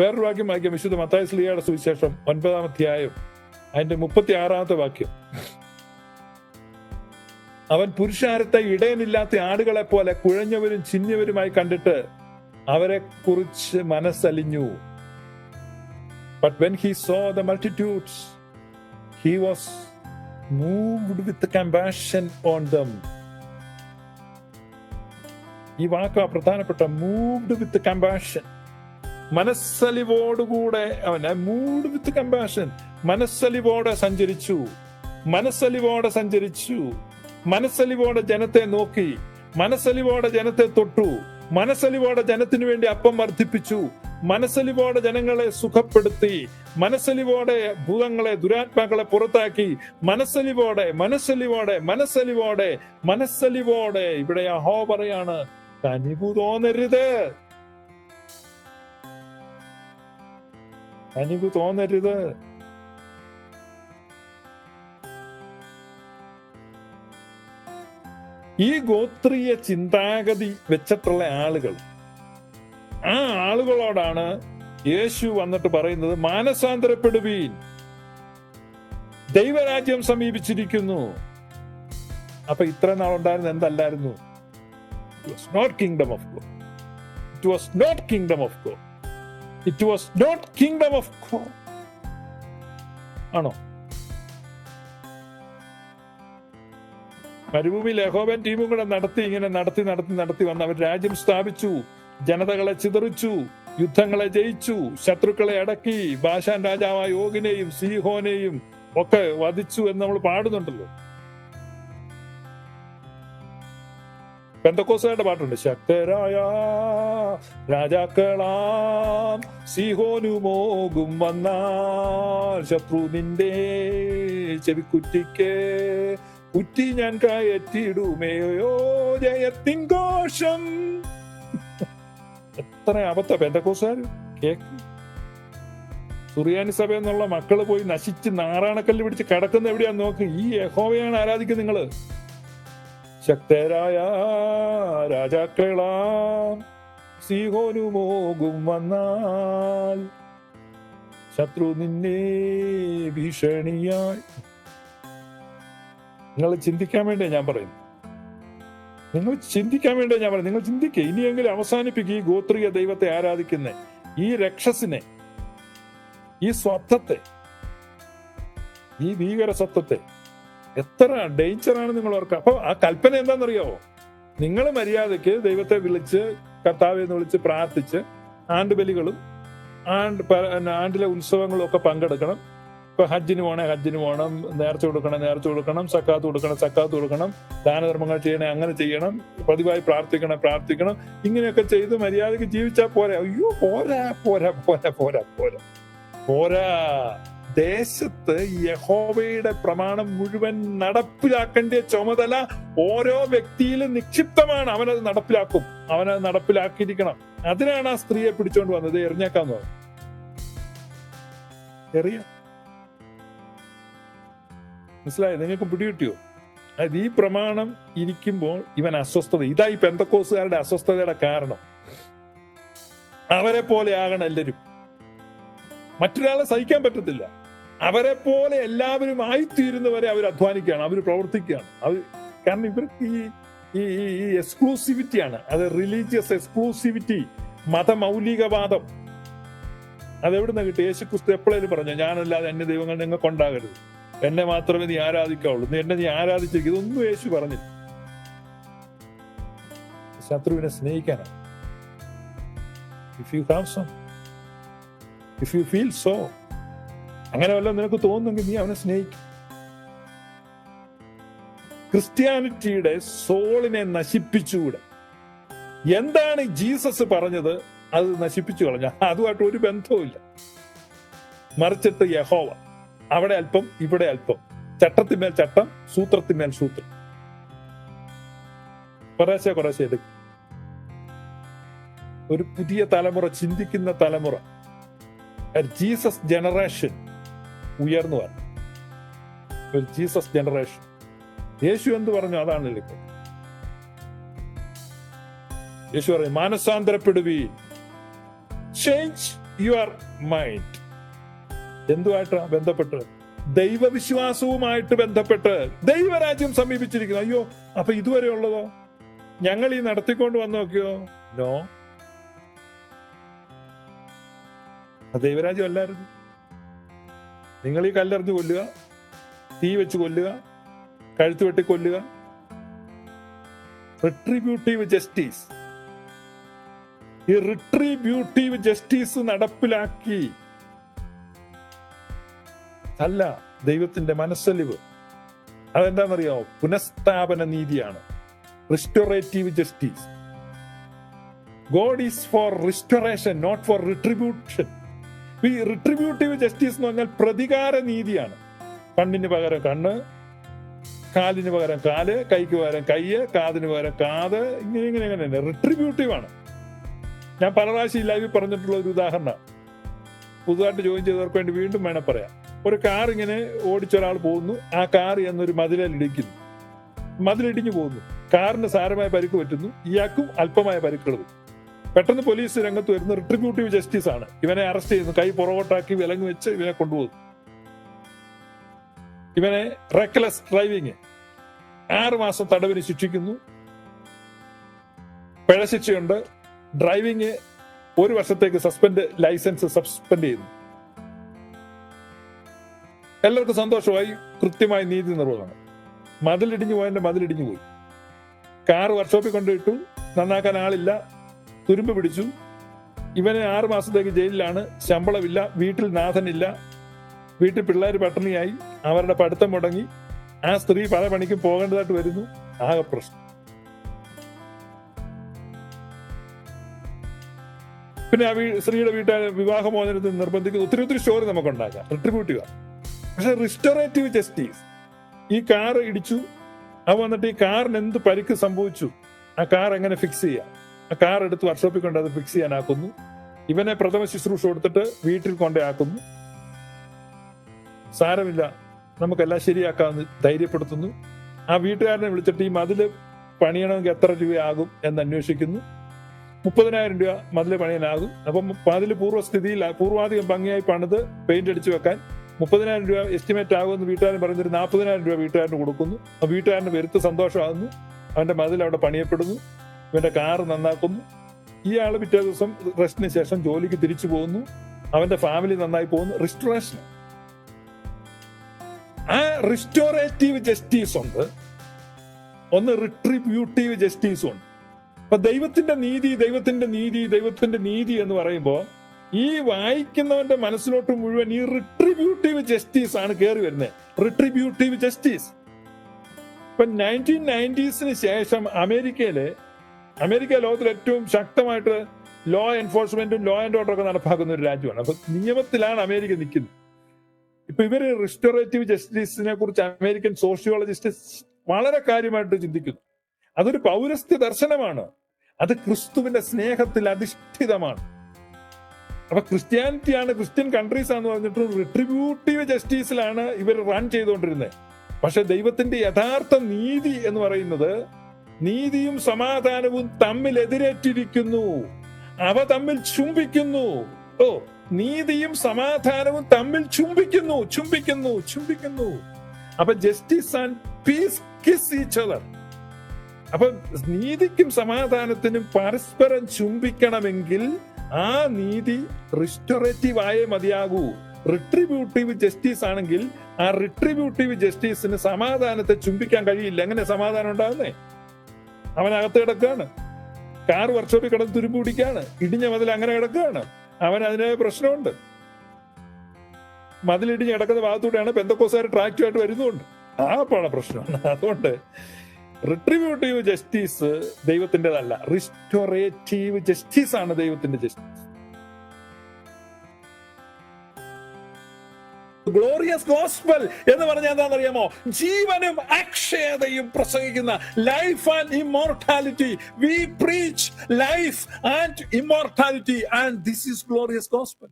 വേറൊരു വാക്യം വായിക്കാം. വിശുദ്ധ മത്തായ സ്ലിയയുടെ സുവിശേഷം ഒൻപതാം അധ്യായം അതിന്റെ മുപ്പത്തി ആറാമത്തെ വാക്യം. അവൻ പുരുഷാരത്തെ ഇടയനില്ലാത്ത ആടുകളെ പോലെ കുഴഞ്ഞവരും ചിഞ്ഞവരുമായി കണ്ടിട്ട് അവരെ കുറിച്ച് മനസ്സലിഞ്ഞു. But when he saw the multitudes he was moved with compassion on them ഈ വാക്ക് പ്രധാനപ്പെട്ട മൂവ്ഡ് വിത്ത് കമ്പാഷൻ മനസ്സലിവോടുകൂടെ അവനെ മൂഡ് വിത്ത് കമ്പാഷൻ മനസ്സലിവോടെ സഞ്ചരിച്ചു. മനസ്സലിവോടെ സഞ്ചരിച്ചു. മനസ്സലിവോടെ ജനത്തെ നോക്കി. മനസ്സലിവോടെ ജനത്തെ തൊട്ടു. മനസ്സലിവോടെ ജനത്തിനു വേണ്ടി അപ്പം വർദ്ധിപ്പിച്ചു. മനസ്സലിവോടെ ജനങ്ങളെ സുഖപ്പെടുത്തി. മനസ്സലിവോടെ ഭൂതങ്ങളെ ദുരാത്മാക്കളെ പുറത്താക്കി. മനസ്സലിവോടെ മനസ്സലിവോടെ മനസ്സലിവോടെ മനസ്സലിവോടെ. ഇവിടെ അഹോ പറയാണ് കനിവു തോന്നരുത്. കനിവു തോന്നരുത്. ഈ ഗോത്രീയ ചിന്താഗതി വെച്ചിട്ടുള്ള ആളുകൾ ആ ആളുകളോടാണ് യേശു വന്നിട്ട് പറയുന്നത് മാനസാന്തരപ്പെടുവീൻ. ദൈവരാജ്യം സമീപിച്ചിരിക്കുന്നു. അപ്പൊ ഇത്ര നാളുണ്ടായിരുന്ന എന്തല്ലായിരുന്നു? It was not kingdom of God it was not kingdom of God it was not kingdom of ആണോ? മരുഭൂമിയിൽ ലഹോബൻ ടീമും കൂടെ നടത്തി ഇങ്ങനെ നടത്തി നടത്തി നടത്തി വന്ന് അവർ രാജ്യം സ്ഥാപിച്ചു. ജനതകളെ ചിതറിച്ചു യുദ്ധങ്ങളെ ജയിച്ചു ശത്രുക്കളെ അടക്കി ബാഷാൻ രാജാവായ യോഗിനെയും സീഹോനെയും ഒക്കെ വധിച്ചു എന്ന് നമ്മൾ പാടുന്നുണ്ടല്ലോ. പെന്തക്കോസുകാരുടെ പാട്ടുണ്ട്. ശക്തരായ രാജാക്കളാം സിഹോനുമോകും വന്നാൽ ശത്രു നിന്റെ ചെവിക്കുറ്റിക്ക്. കുറ്റി ഞാൻ കയറ്റിടുമേയോ ജയത്തിൻ ഘോഷം. എത്ര അബദ്ധ പെന്തക്കോസുകാർ കേക്ക്. സുറിയാനി സഭ എന്നുള്ള മക്കൾ പോയി നശിച്ച് നാറാണക്കല്ല് പിടിച്ച് കിടക്കുന്ന എവിടെയാന്ന് നോക്ക്. ഈ യഹോവയാണ് ആരാധിക്കുന്നത് നിങ്ങൾ? ശക്തരായ രാജാക്കളാം സീഹോനുമോകും വന്നാൽ. ശത്രു നിന്നെ ഭീഷണിയായി. നിങ്ങൾ ചിന്തിക്കാൻ വേണ്ടിയാ ഞാൻ പറയും നിങ്ങൾ ചിന്തിക്കാൻ വേണ്ടിയാ ഞാൻ പറയും നിങ്ങൾ ചിന്തിക്കുക ഇനിയെങ്കിലും അവസാനിപ്പിക്കുക ഈ ഗോത്രീയ ദൈവത്തെ ആരാധിക്കുന്ന ഈ രക്ഷസിനെ ഈ സ്വത്വത്തെ ഈ ഭീകര സത്വത്തെ എത്ര ഡേഞ്ചറാണ് നിങ്ങൾ ഓർക്കുക അപ്പൊ ആ കൽപ്പന എന്താണെന്നറിയാവോ നിങ്ങൾ മര്യാദയ്ക്ക് ദൈവത്തെ വിളിച്ച് കർത്താവെ എന്ന് വിളിച്ച് പ്രാർത്ഥിച്ച് ആണ്ട് പ- ആണ്ടിലെ ഉത്സവങ്ങളും ഒക്കെ പങ്കെടുക്കണം. ഇപ്പൊ ഹജ്ജിന് പോണേ ഹജ്ജിന് പോകണം നേർച്ച കൊടുക്കണം നേർച്ച കൊടുക്കണം. സക്കാത്ത് കൊടുക്കണം സക്കാത്ത് കൊടുക്കണം. ദാനധർമ്മങ്ങൾ ചെയ്യണേ അങ്ങനെ ചെയ്യണം. പതിവായി പ്രാർത്ഥിക്കണം പ്രാർത്ഥിക്കണം. ഇങ്ങനെയൊക്കെ ചെയ്ത് മര്യാദയ്ക്ക് ജീവിച്ചാൽ പോരാ. അയ്യോ പോരാ പോരാ പോരാ പോരാ പോരാ. പോരാ. ദേശത്ത് യഹോവയുടെ പ്രമാണം മുഴുവൻ നടപ്പിലാക്കേണ്ട ചുമതല ഓരോ വ്യക്തിയിലും നിക്ഷിപ്തമാണ്. അവനത് നടപ്പിലാക്കും. അവനത് നടപ്പിലാക്കിയിരിക്കണം. അതിനാണ് ആ സ്ത്രീയെ പിടിച്ചോണ്ട് വന്നത്. എറിഞ്ഞേക്കാന്ന് പറഞ്ഞു. എറിയ. മനസ്സിലായോ? നിങ്ങൾക്ക് പിടികിട്ടിയോ? അതായത് ഈ പ്രമാണം ഇരിക്കുമ്പോൾ ഇവൻ അസ്വസ്ഥത. ഇതാ ഈ പെന്തക്കോസുകാരുടെ അസ്വസ്ഥതയുടെ കാരണം. അവരെ പോലെ ആകണം എല്ലാവരും. മറ്റൊരാളെ സഹിക്കാൻ പറ്റത്തില്ല. അവരെ പോലെ എല്ലാവരും ആയിത്തീരുന്നവരെ അവർ അധ്വാനിക്കുകയാണ് അവർ പ്രവർത്തിക്കുകയാണ്. അവർ കാരണം ഇവർക്ക് ഈ ഈ ഈ- എക്സ്ക്ലൂസിവിറ്റി എക്സ്ക്ലൂസിവിറ്റിയാണ് അത് റിലീജിയസ് എക്സ്ക്ലൂസിവിറ്റി മതമൗലികവാദം. അതെവിടുന്ന് കിട്ടി യേശു ക്രിസ്തു എപ്പോഴേലും പറഞ്ഞു ഞാനല്ലാതെ അന്യ ദൈവങ്ങൾ നിങ്ങൾക്ക് ഉണ്ടാകരുത് എന്നെ മാത്രമേ നീ ആരാധിക്കാവുള്ളൂ. നീ എന്നെ നീ ആരാധിച്ചിരിക്കും. ഇതൊന്നും യേശു പറഞ്ഞില്ല. ശത്രുവിനെ സ്നേഹിക്കാനാണ്. If you have so if you feel so അങ്ങനെ വല്ലതും നിനക്ക് തോന്നുന്നെങ്കിൽ നീ അവനെ സ്നേഹിക്കും. ക്രിസ്ത്യാനിറ്റിയുടെ സോളിനെ നശിപ്പിച്ചുകൂടെ? എന്താണ് ജീസസ് പറഞ്ഞത്? അത് നശിപ്പിച്ചു കളഞ്ഞ? അതുമായിട്ട് ഒരു ബന്ധവുമില്ല. മറിച്ചിട്ട് യഹോവ. അവിടെ അല്പം ഇവിടെ അല്പം. ചട്ടത്തിന്മേൽ ചട്ടം സൂത്രത്തിന്മേൽ സൂത്രം. കുറേശ്ശെ കുറേശ്ശെ എടുക്കും. ഒരു പുതിയ തലമുറ ചിന്തിക്കുന്ന തലമുറ. ജീസസ് ജനറേഷൻ ഉയർന്നു വരണം. ഒരു ജീസസ് ജനറേഷൻ. യേശു എന്ത് പറഞ്ഞു? അതാണ് ഇപ്പൊ യേശു പറയും മാനസാന്തരപ്പെടുവി ചേഞ്ച് യുവർ മൈൻഡ് എന്തുമായിട്ടാ ബന്ധപ്പെട്ട്? ദൈവവിശ്വാസവുമായിട്ട് ബന്ധപ്പെട്ട് ദൈവരാജ്യം സമീപിച്ചിരിക്കുന്നു. അയ്യോ അപ്പൊ ഇതുവരെ ഉള്ളതോ? ഞങ്ങൾ ഈ നടത്തിക്കൊണ്ട് വന്ന് നോക്കിയോ? നോ ദൈവരാജ്യം അല്ലായിരുന്നു. നിങ്ങൾ ഈ കല്ലെറിഞ്ഞ് കൊല്ലുക തീ വെച്ച് കൊല്ലുക കഴുത്ത് വെട്ടി കൊല്ലുക. റിട്രിബ്യൂട്ടീവ് ജസ്റ്റിസ് ഈ റിട്രിബ്യൂട്ടീവ് ജസ്റ്റിസ് നടപ്പിലാക്കി. അല്ല ദൈവത്തിന്റെ മനസ്സലിവ്. അതെന്താണെന്നറിയാമോ പുനഃസ്ഥാപന നീതിയാണ്. Restorative justice God is for restoration not for retribution ഈ റിട്രിബ്യൂട്ടീവ് ജസ്റ്റിസ് എന്ന് പറഞ്ഞാൽ പ്രതികാര നീതിയാണ്. കണ്ണിന് പകരം കണ്ണ് കാലിന് പകരം കാൽ കൈക്ക് പകരം കയ്യ് കാതിന് പകരം കാത് ഇങ്ങനെ ഇങ്ങനെ ഇങ്ങനെ തന്നെ. റിട്രിബ്യൂട്ടീവ് ആണ്. ഞാൻ പല പ്രാവശ്യം ഇല്ലാതെ പറഞ്ഞിട്ടുള്ള ഒരു ഉദാഹരണം. പുതുതായിട്ട് ജോയിൻ ചെയ്തവർക്ക് വേണ്ടി വീണ്ടും വേണം പറയാം. ഒരു കാർ ഇങ്ങനെ ഓടിച്ചൊരാൾ പോകുന്നു. ആ കാർ എന്നൊരു മതിലിൽ ഇടിക്കുന്നു. മതിലിടിഞ്ഞു പോകുന്നു. കാറിന് സാരമായ പരിക്ക് പറ്റുന്നു. ഇയാൾക്കും അല്പമായ പരിക്കുള്ളത് പെട്ടെന്ന് പോലീസ് രംഗത്ത് വരുന്ന റിട്രിബ്യൂട്ടീവ് ജസ്റ്റിസ് ആണ്. ഇവനെ അറസ്റ്റ് ചെയ്യുന്നു. കൈ പുറകോട്ടാക്കി വിലങ്ങ് വെച്ച് ഇവനെ കൊണ്ടുപോകുന്നു. ഇവനെ റെക്ലെസ് ഡ്രൈവിംഗ് ആറ് മാസം തടവിന് ശിക്ഷിക്കുന്നു. പിഴ ശിക്ഷയുണ്ട്. ഡ്രൈവിംഗ് ഒരു വർഷത്തേക്ക് സസ്പെൻഡ് ലൈസൻസ് സസ്പെൻഡ് ചെയ്യുന്നു. എല്ലാവർക്കും സന്തോഷമായി. കൃത്യമായി നീതി നിർവഹണം. മതിലിടിഞ്ഞു പോയതിന്റെ മതിലിടിഞ്ഞു പോയി. കാർ വർക്ക്ഷോപ്പിൽ കൊണ്ടുപോയിട്ടു. നന്നാക്കാൻ ആളില്ല. തുരുമ്പ് പിടിച്ചു. ഇവനെ ആറ് മാസത്തേക്ക് ജയിലിലാണ്. ശമ്പളമില്ല വീട്ടിൽ നാഥനില്ല. വീട്ടിൽ പിള്ളേർ പട്ടിണിയായി. അവരുടെ പഠിത്തം മുടങ്ങി. ആ സ്ത്രീ പല പണിക്കും പോകേണ്ടതായിട്ട് വരുന്നു. ആകെ പ്രശ്നം. പിന്നെ ആ സ്ത്രീയുടെ വീട്ടുകാർ വിവാഹമോചനത്തിന് നിർബന്ധിക്കുന്ന ഒത്തിരി ഒത്തിരി സ്റ്റോറി നമുക്ക് ഉണ്ടാക്കാം റിട്രിബ്യൂട്ടീവ് പക്ഷെ റിസ്റ്റോറേറ്റീവ് ജസ്റ്റിസ് ഈ കാർ ഇടിച്ചു. അത് വന്നിട്ട് ഈ കാറിന് എന്ത് പരിക്ക് സംഭവിച്ചു? ആ കാർ എങ്ങനെ ഫിക്സ് ചെയ്യാം? കാർ എടുത്ത് വർക്ക്ഷോപ്പിൽ കൊണ്ട് അത് ഫിക്സ് ചെയ്യാനാക്കുന്നു. ഇവനെ പ്രഥമ ശുശ്രൂഷ കൊടുത്തിട്ട് വീട്ടിൽ കൊണ്ടേ ആക്കുന്നു സാരമില്ല. നമുക്കെല്ലാം ശരിയാക്കാമെന്ന് ധൈര്യപ്പെടുത്തുന്നു. ആ വീട്ടുകാരനെ വിളിച്ചിട്ട് ഈ മതിൽ പണിയണമെങ്കിൽ എത്ര രൂപയാകും എന്ന് അന്വേഷിക്കുന്നു. മുപ്പതിനായിരം രൂപ മതിൽ പണിയാനാകും അപ്പം മതിൽ പൂർവസ്ഥിതിയിൽ പൂർവാധികം ഭംഗിയായി പണിത് പെയിന്റ് അടിച്ചു വെക്കാൻ മുപ്പതിനായിരം രൂപ എസ്റ്റിമേറ്റ് ആകുമെന്ന് വീട്ടുകാരൻ പറഞ്ഞൊരു നാൽപ്പതിനായിരം രൂപ വീട്ടുകാരന് കൊടുക്കുന്നു. ആ വീട്ടുകാരന് വരുത്ത് സന്തോഷമാകുന്നു. അവന്റെ മതിൽ അവിടെ പണിയപ്പെടുന്നു. ഇവന്റെ കാറ് നന്നാക്കുന്നു. ഇയാൾ പിറ്റേ ദിവസം റെസ്റ്റിന് ശേഷം ജോലിക്ക് തിരിച്ചു പോകുന്നു. അവന്റെ ഫാമിലി നന്നായി പോകുന്നു. റിസ്റ്റോറേഷൻ ആ റിസ്റ്റോറേറ്റീവ് ജസ്റ്റിസ് ഉണ്ട്. ഒന്ന് റിട്രിബ്യൂട്ടീവ് ജസ്റ്റിസും ഉണ്ട്. അപ്പൊ ദൈവത്തിന്റെ നീതി ദൈവത്തിന്റെ നീതി ദൈവത്തിന്റെ നീതി എന്ന് പറയുമ്പോൾ ഈ വായിക്കുന്നവന്റെ മനസ്സിലോട്ട് മുഴുവൻ ഈ റിട്രിബ്യൂട്ടീവ് ജസ്റ്റിസ് ആണ് കയറി വരുന്നത്. റിട്രിബ്യൂട്ടീവ് ജസ്റ്റിസ് ഇപ്പൊ നയന്റീൻ നയന്റീസിന് ശേഷം അമേരിക്കയിൽ അമേരിക്ക ലോകത്തിൽ ഏറ്റവും ശക്തമായിട്ട് ലോ എൻഫോഴ്സ്മെന്റും ലോ ആൻഡ് ഓർഡർ ഒക്കെ നടപ്പാക്കുന്ന ഒരു രാജ്യമാണ്. അപ്പൊ നിയമത്തിലാണ് അമേരിക്ക നിൽക്കുന്നത്. ഇപ്പൊ ഇവർ റിസ്റ്റോറേറ്റീവ് ജസ്റ്റിസിനെ കുറിച്ച് അമേരിക്കൻ സോഷ്യോളജിസ്റ്റ് വളരെ കാര്യമായിട്ട് ചിന്തിക്കുന്നു. അതൊരു പൗരസ്ത്യ ദർശനമാണ്. അത് ക്രിസ്തുവിന്റെ സ്നേഹത്തിൽ അധിഷ്ഠിതമാണ്. അപ്പൊ ക്രിസ്ത്യാനിറ്റിയാണ് ക്രിസ്ത്യൻ കൺട്രീസ് ആണെന്ന് പറഞ്ഞിട്ട് റിട്രിബ്യൂട്ടീവ് ജസ്റ്റിസിലാണ് ഇവർ റൺ ചെയ്തുകൊണ്ടിരുന്നത്. പക്ഷെ ദൈവത്തിന്റെ യഥാർത്ഥ നീതി എന്ന് പറയുന്നത് നീതിയും സമാധാനവും തമ്മിൽ എതിരേറ്റിരിക്കുന്നു. അവ തമ്മിൽ ചുംബിക്കുന്നു. ഓ നീതിയും സമാധാനവും തമ്മിൽ ചുംബിക്കുന്നു ചുംബിക്കുന്നു ചുംബിക്കുന്നു. അപ്പൊ justice and peace kiss each other അപ്പൊ നീതിക്കും സമാധാനത്തിനും പരസ്പരം ചുംബിക്കണമെങ്കിൽ ആ നീതി റിസ്റ്റോറേറ്റീവ് ആയേ മതിയാകൂ. റിട്രിബ്യൂട്ടീവ് ജസ്റ്റിസ് ആണെങ്കിൽ ആ റിട്രിബ്യൂട്ടീവ് ജസ്റ്റിസിന് സമാധാനത്തെ ചുംബിക്കാൻ കഴിയില്ല. എങ്ങനെ സമാധാനം ഉണ്ടാകുന്നേ അവനകത്ത് കിടക്കുകയാണ് കാർ വർക്ക്ഷോപ്പിൽ കിടന്ന് തുരുമ്പ് പിടിക്കാണ്. ഇടിഞ്ഞ മതിൽ അങ്ങനെ കിടക്കുകയാണ് അവൻ അതിനായ പ്രശ്നമുണ്ട്. മതിലിടിഞ്ഞ് കിടക്കുന്ന ഭാഗത്തൂടെയാണ് പെന്തക്കോസുകാർ ട്രാക്റ്റുമായിട്ട് വരുന്നുണ്ട് ആ പണ പ്രശ്നമാണ്. അതുകൊണ്ട് റിട്രിബ്യൂട്ടീവ് ജസ്റ്റിസ് ദൈവത്തിന്റെതല്ല. റിസ്റ്റോറേറ്റീവ് ജസ്റ്റിസ് ആണ് ദൈവത്തിന്റെ ജസ്റ്റിസ് ഗ്ലോറിയസ് ഗോസ്പൽ എന്ന് പറഞ്ഞാൽ എന്താണെന്നറിയാമോ? ജീവനും അക്ഷയതയും പ്രസംഗിക്കുന്ന life and immortality we preach life and immortality and this is glorious gospel